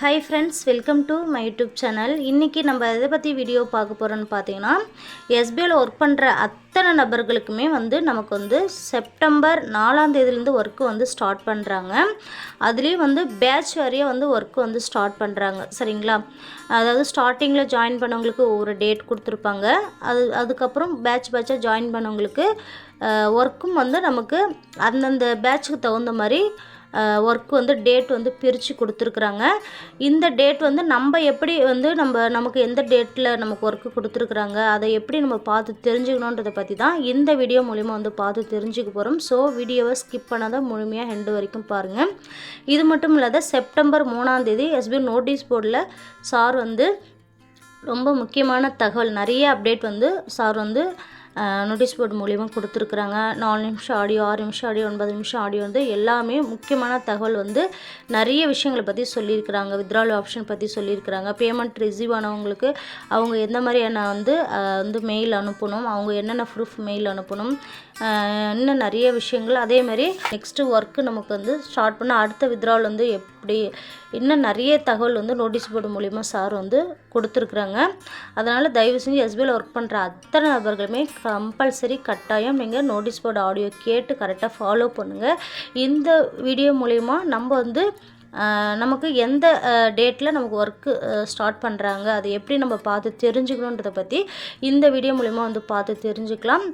Hi friends welcome to my YouTube channel இன்றைக்கி நம்ம எதை பற்றி வீடியோ பார்க்க போகிறோன்னு பார்த்தீங்கன்னா எஸ்பிஐயில் ஒர்க் பண்ணுற அத்தனை நபர்களுக்குமே வந்து நமக்கு வந்து செப்டம்பர் நாலாம் தேதியிலேருந்து ஒர்க்கு வந்து ஸ்டார்ட் பண்ணுறாங்க அதுலேயும் வந்து பேட்ச் வரைய வந்து ஒர்க்கு வந்து ஸ்டார்ட் பண்ணுறாங்க சரிங்களா? அதாவது ஸ்டார்டிங்கில் ஜாயின் பண்ணவங்களுக்கு ஒரு டேட் கொடுத்துருப்பாங்க. அது அதுக்கப்புறம் பேட்ச் பேட்சாக ஜாயின் பண்ணவங்களுக்கு ஒர்க்கும் வந்து நமக்கு அந்தந்த பேட்சுக்கு தகுந்த மாதிரி ஒர்க் வந்து டேட் வந்து பிரித்து கொடுத்துருக்குறாங்க. இந்த டேட் வந்து நம்ம எப்படி வந்து நம்ம நமக்கு எந்த டேட்டில் நமக்கு ஒர்க்கு கொடுத்துருக்குறாங்க அதை எப்படி நம்ம பார்த்து தெரிஞ்சுக்கணுன்றதை பற்றி தான் இந்த வீடியோ மூலிமா வந்து பார்த்து தெரிஞ்சுக்க போகிறோம் ஸோ வீடியோவை ஸ்கிப் பண்ணாத முழுமையாக ஹெண்டு வரைக்கும் பாருங்கள் இது மட்டும் இல்லாத செப்டம்பர் மூணாந்தேதி எஸ்பி நோட்டீஸ் போர்டில் சார் வந்து ரொம்ப முக்கியமான தகவல் நிறைய அப்டேட் வந்து சார் வந்து நோட்டீஸ் போர்டு மூலிமா கொடுத்துருக்குறாங்க. நாலு நிமிஷம் ஆடியோ ஆறு நிமிஷம் ஆடியோ ஒன்பது நிமிஷம் ஆடியோ வந்து எல்லாமே முக்கியமான தகவல் வந்து நிறைய விஷயங்களை பற்றி சொல்லியிருக்கிறாங்க. வித்ரால் ஆப்ஷன் பற்றி சொல்லியிருக்கிறாங்க. பேமெண்ட் ரிசீவ் ஆனவங்களுக்கு அவங்க எந்த மாதிரியான வந்து வந்து மெயில் அனுப்பணும் அவங்க என்னென்ன ப்ரூஃப் மெயில் அனுப்பணும் இன்னும் நிறைய விஷயங்கள். அதேமாதிரி நெக்ஸ்ட்டு ஒர்க்கு நமக்கு வந்து ஸ்டார்ட் பண்ண அடுத்த வித்ரால் வந்து எப் அப்படி இன்னும் நிறைய தகவல் வந்து நோட்டீஸ் போர்டு மூலிமா சார் வந்து கொடுத்துருக்குறாங்க. அதனால் தயவு செஞ்சு எஸ்பிஐயில் ஒர்க் பண்ணுற அத்தனை நபர்களுமே கம்பல்சரி கட்டாயம் நீங்கள் நோட்டீஸ் போர்டு ஆடியோ கேட்டு கரெக்டாக ஃபாலோ பண்ணுங்கள் இந்த வீடியோ மூலிமா நம்ம வந்து நமக்கு எந்த டேட்டில் நமக்கு ஒர்க்கு ஸ்டார்ட் பண்ணுறாங்க அதை எப்படி நம்ம பார்த்து தெரிஞ்சுக்கணுன்றதை பற்றி இந்த வீடியோ மூலிமா வந்து பார்த்து தெரிஞ்சுக்கலாம்.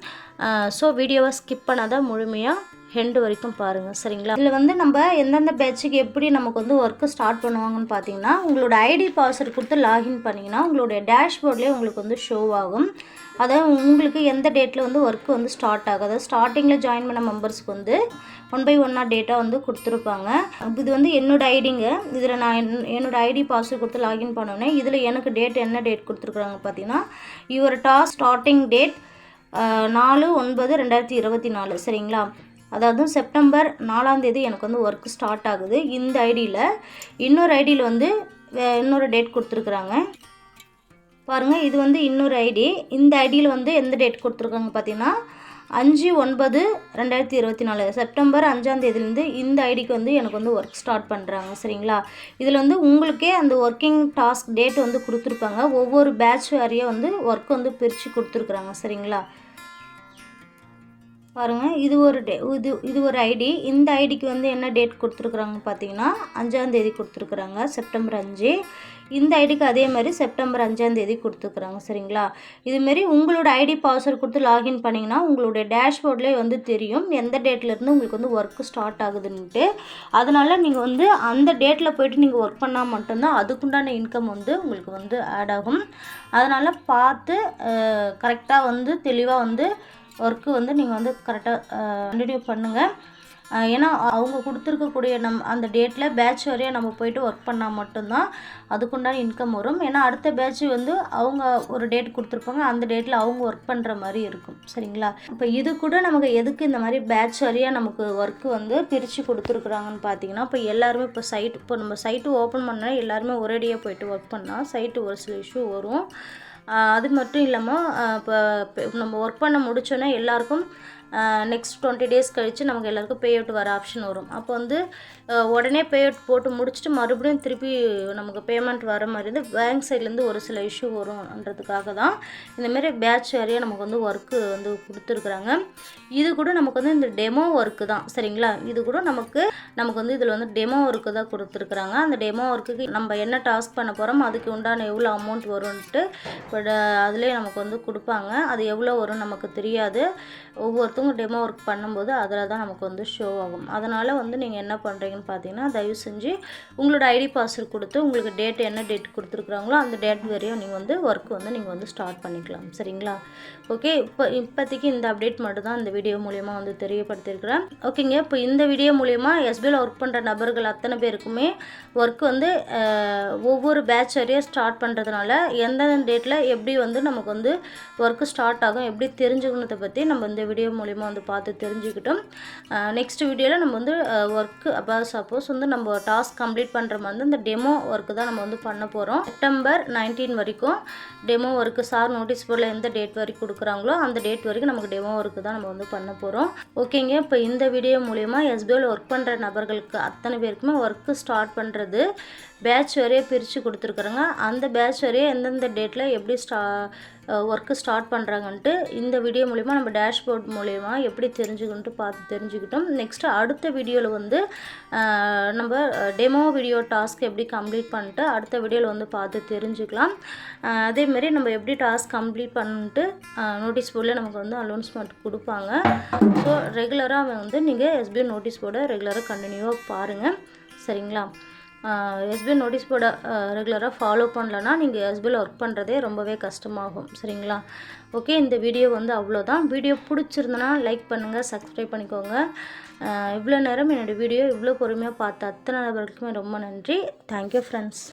ஸோ வீடியோவை ஸ்கிப் பண்ணாதான் முழுமையாக ஹெண்டு வரைக்கும் பாருங்கள் சரிங்களா? இதில் வந்து நம்ம எந்தெந்த பேட்சுக்கு எப்படி நமக்கு வந்து ஒர்க்கு ஸ்டார்ட் பண்ணுவாங்கன்னு பார்த்தீங்கன்னா உங்களோட ஐடி பாஸ்வேர்ட் கொடுத்து லாகின் பண்ணிங்கன்னா உங்களுடைய டேஷ்போர்ட்லேயே உங்களுக்கு வந்து ஷோ ஆகும். அதாவது உங்களுக்கு எந்த டேட்டில் வந்து ஒர்க்கு வந்து ஸ்டார்ட் ஆகும் அதாவது ஸ்டார்டிங்கில் ஜாயின் பண்ண மெம்பர்ஸ்க்கு வந்து ஒன் பை ஒன்னாக டேட்டா வந்து கொடுத்துருப்பாங்க. இது வந்து என்னோடய ஐடிங்க இதில் நான் என்னோடய ஐடி பாஸ்வேர்டு கொடுத்து லாகின் பண்ணோன்னே இதில் எனக்கு டேட் என்ன டேட் கொடுத்துருக்குறாங்க பார்த்தீங்கன்னா யுவர் டாஸ் ஸ்டார்டிங் டேட் நாலு ஒன்பது ரெண்டாயிரத்தி இருபத்தி நாலு சரிங்களா? அதாவது செப்டம்பர் நாலாம் தேதி எனக்கு வந்து ஒர்க் ஸ்டார்ட் ஆகுது. இந்த ஐடியில் இன்னொரு ஐடியில் வந்து வே- இன்னொரு டேட் கொடுத்துருக்குறாங்க. பாருங்கள் இது வந்து இன்னொரு ஐடி இந்த ஐடியில் வந்து எந்த டேட் கொடுத்துருக்காங்க பார்த்தீங்கன்னா அஞ்சு ஒன்பது ரெண்டாயிரத்தி இருபத்தி நாலு செப்டம்பர் அஞ்சாம் தேதியிலேருந்து இந்த ஐடிக்கு வந்து எனக்கு வந்து ஒர்க் ஸ்டார்ட் பண்ணுறாங்க சரிங்களா? இதில் வந்து உங்களுக்கே அந்த ஒர்க்கிங் டாஸ்க் டேட் வந்து கொடுத்துருப்பாங்க. ஒவ்வொரு பேட்ச் வாரியாக வந்து ஒர்க் வந்து பிரித்து கொடுத்துருக்குறாங்க சரிங்களா? பாருங்கள் இது ஒரு டே இது இது ஒரு ஐடி இந்த ஐடிக்கு வந்து என்ன டேட் கொடுத்துருக்குறாங்க பார்த்தீங்கன்னா அஞ்சாந்தேதி கொடுத்துருக்குறாங்க செப்டம்பர் அஞ்சு. இந்த ஐடிக்கு அதே மாதிரி செப்டம்பர் அஞ்சாந்தேதி கொடுத்துருக்குறாங்க சரிங்களா? இதுமாரி உங்களோட ஐடி பாஸ்வேர்ட் கொடுத்து லாகின் பண்ணிங்கன்னா உங்களுடைய டேஷ்போர்ட்லேயே வந்து தெரியும் எந்த டேட்லேருந்து உங்களுக்கு வந்து ஒர்க்கு ஸ்டார்ட் ஆகுதுன்ட்டு அதனால் நீங்கள் வந்து அந்த டேட்டில் போயிட்டு நீங்கள் ஒர்க் பண்ணால் மட்டும்தான் அதுக்குண்டான இன்கம் வந்து உங்களுக்கு வந்து ஆட் ஆகும். அதனால் பார்த்து கரெக்டாக வந்து தெளிவாக வந்து ஒர்க்கு வந்து நீங்கள் வந்து கரெக்டாக கண்டினியூ பண்ணுங்கள் ஏன்னா அவங்க கொடுத்துருக்கக்கூடிய நம் அந்த டேட்டில் பேட்ச் வரையும் நம்ம போயிட்டு ஒர்க் பண்ணால் மட்டும்தான் அதுக்குண்டான இன்கம் வரும். ஏன்னா அடுத்த பேட்ச் வந்து அவங்க ஒரு டேட் கொடுத்துருப்பாங்க அந்த டேட்டில் அவங்க ஒர்க் பண்ணுற மாதிரி இருக்கும். சரிங்களா? இப்போ இது கூட நமக்கு எதுக்கு இந்த மாதிரி பேட்ச் வரையாக நமக்கு ஒர்க்கு வந்து பிரித்து கொடுத்துருக்குறாங்கன்னு பார்த்தீங்கன்னா இப்போ எல்லாருமே இப்போ சைட் இப்போ நம்ம சைட்டு ஓப்பன் பண்ணால் எல்லாருமே ஒரேடியாக போயிட்டு ஒர்க் பண்ணால் சைட்டு ஒரு சில இஷ்யூ வரும். அது மட்டும் இல்லாமல் இப்போ நம்ம ஒர்க் பண்ண முடிச்சோன்னே எல்லாருக்கும் நெக்ஸ்ட் டுவெண்ட்டி டேஸ் கழித்து நமக்கு எல்லாருக்கும் பே அவுட் வர ஆப்ஷன் வரும். அப்போ வந்து உடனே பே அவுட் போட்டு முடிச்சுட்டு மறுபடியும் திருப்பி நமக்கு பேமெண்ட் வர மாதிரி இருந்து பேங்க் சைட்லேருந்து ஒரு சில இஷ்யூ வரும்ன்றதுக்காக தான் இந்தமாரி பேட்ச் வேறையாக நமக்கு வந்து ஒர்க்கு வந்து கொடுத்துருக்குறாங்க. இது கூட நமக்கு வந்து இந்த டெமோ ஒர்க்கு தான் சரிங்களா? இது கூட நமக்கு நமக்கு வந்து இதில் வந்து டெமோ ஒர்க்கு தான் கொடுத்துருக்குறாங்க. அந்த டெமோ ஒர்க்குக்கு நம்ம என்ன டாஸ்க் பண்ண போகிறோம் அதுக்கு உண்டான எவ்வளோ அமௌண்ட் வரும்ன்ட்டு பட் அதிலே நமக்கு வந்து கொடுப்பாங்க. அது எவ்வளோ வரும் நமக்கு தெரியாது. ஒவ்வொருத்தரும் ஒவ்வொருத்தவங்க டெமோ ஒர்க் பண்ணும்போது அதில் தான் நமக்கு வந்து ஷோ ஆகும். அதனால் வந்து நீங்கள் என்ன பண்ணுறீங்கன்னு பார்த்தீங்கன்னா தயவு செஞ்சு உங்களோட ஐடி பாஸ்வேர்ட் கொடுத்து உங்களுக்கு டேட் என்ன டேட் கொடுத்துருக்குறாங்களோ அந்த டேட் வரையும் நீங்கள் வந்து ஒர்க் வந்து நீங்கள் வந்து ஸ்டார்ட் பண்ணிக்கலாம். சரிங்களா? ஓகே இப்போ இப்போதைக்கு இந்த அப்டேட் மட்டும் தான் இந்த வீடியோ மூலியமாக வந்து தெரியப்படுத்தியிருக்கிறேன். ஓகேங்க இப்போ இந்த வீடியோ மூலயமா எஸ்பிஐயில் ஒர்க் பண்ணுற நபர்கள் அத்தனை பேருக்குமே ஒர்க் வந்து ஒவ்வொரு பேட்ச் வரையும் ஸ்டார்ட் பண்ணுறதுனால எந்தெந்த டேட்டில் எப்படி வந்து நமக்கு வந்து ஒர்க்கு ஸ்டார்ட் ஆகும் எப்படி தெரிஞ்சுக்கணுத்தை பற்றி நம்ம இந்த வீடியோ மூலிமா வந்து பார்த்து தெரிஞ்சுக்கிட்டோம். நெக்ஸ்ட் வீடியோவில் நம்ம வந்து ஒர்க்கு அப்போ சப்போஸ் வந்து நம்ம டாஸ்க் கம்ப்ளீட் பண்ணுற மாதிரி வந்து இந்த டெமோ ஒர்க்கு தான் நம்ம வந்து பண்ண போகிறோம் செப்டம்பர் நைன்டீன் வரைக்கும் டெமோ ஒர்க்கு சார் நோட்டீஸ் போர்டில் எந்த டேட் வரைக்கும் கொடுக்குறாங்களோ அந்த டேட் வரைக்கும் நமக்கு டெமோ ஒர்க்கு தான் நம்ம வந்து பண்ண போகிறோம் ஓகேங்க இப்போ இந்த வீடியோ மூலயமா எஸ்பிஐயில் ஒர்க் பண்ணுற நபர்களுக்கு அத்தனை பேருக்குமே ஒர்க்கு ஸ்டார்ட் பண்ணுறது பேட்ச் வரையே பிரித்து கொடுத்துருக்குறோங்க. அந்த பேட்ச் வரையே எந்தெந்த டேட்டில் எப்படி ஸ்டா ஒர்க்கு ஸ்டார்ட் பண்ணுறாங்கன்ட்டு இந்த வீடியோ மூலிமா நம்ம டேஷ்போர்ட் மூலிமா எப்படி தெரிஞ்சுக்கணுன்ட்டு பார்த்து தெரிஞ்சுக்கிட்டோம். நெக்ஸ்ட்டு அடுத்த வீடியோவில் வந்து நம்ம டெமோ வீடியோ டாஸ்க் எப்படி கம்ப்ளீட் பண்ணிட்டு அடுத்த வீடியோவில் வந்து பார்த்து தெரிஞ்சுக்கலாம். அதேமாரி நம்ம எப்படி டாஸ்க் கம்ப்ளீட் பண்ணிட்டு நோட்டீஸ் போர்டில் நமக்கு வந்து அலௌன்ஸ்மெண்ட் கொடுப்பாங்க. ஸோ ரெகுலராக வந்து நீங்கள் எஸ்பிஐ நோட்டீஸ் போர்டை ரெகுலராக கண்டினியூவாக பாருங்கள் சரிங்களா? எஸ்பிஐ நோட்டீஸ் போர்டை ரெகுலராக ஃபாலோ பண்ணலன்னா நீங்கள் எஸ்பிஐயில் ஒர்க் பண்ணுறதே ரொம்பவே கஷ்டமாகும். சரிங்களா? ஓகே இந்த வீடியோ வந்து அவ்வளோதான். வீடியோ பிடிச்சிருந்தனா லைக் பண்ணுங்கள் சப்ஸ்கிரைப் பண்ணிக்கோங்க. இவ்வளோ நேரம் என்னோடய வீடியோ இவ்வளோ பொறுமையாக பார்த்த அத்தனை நபர்களுக்குமே ரொம்ப நன்றி. Thank you friends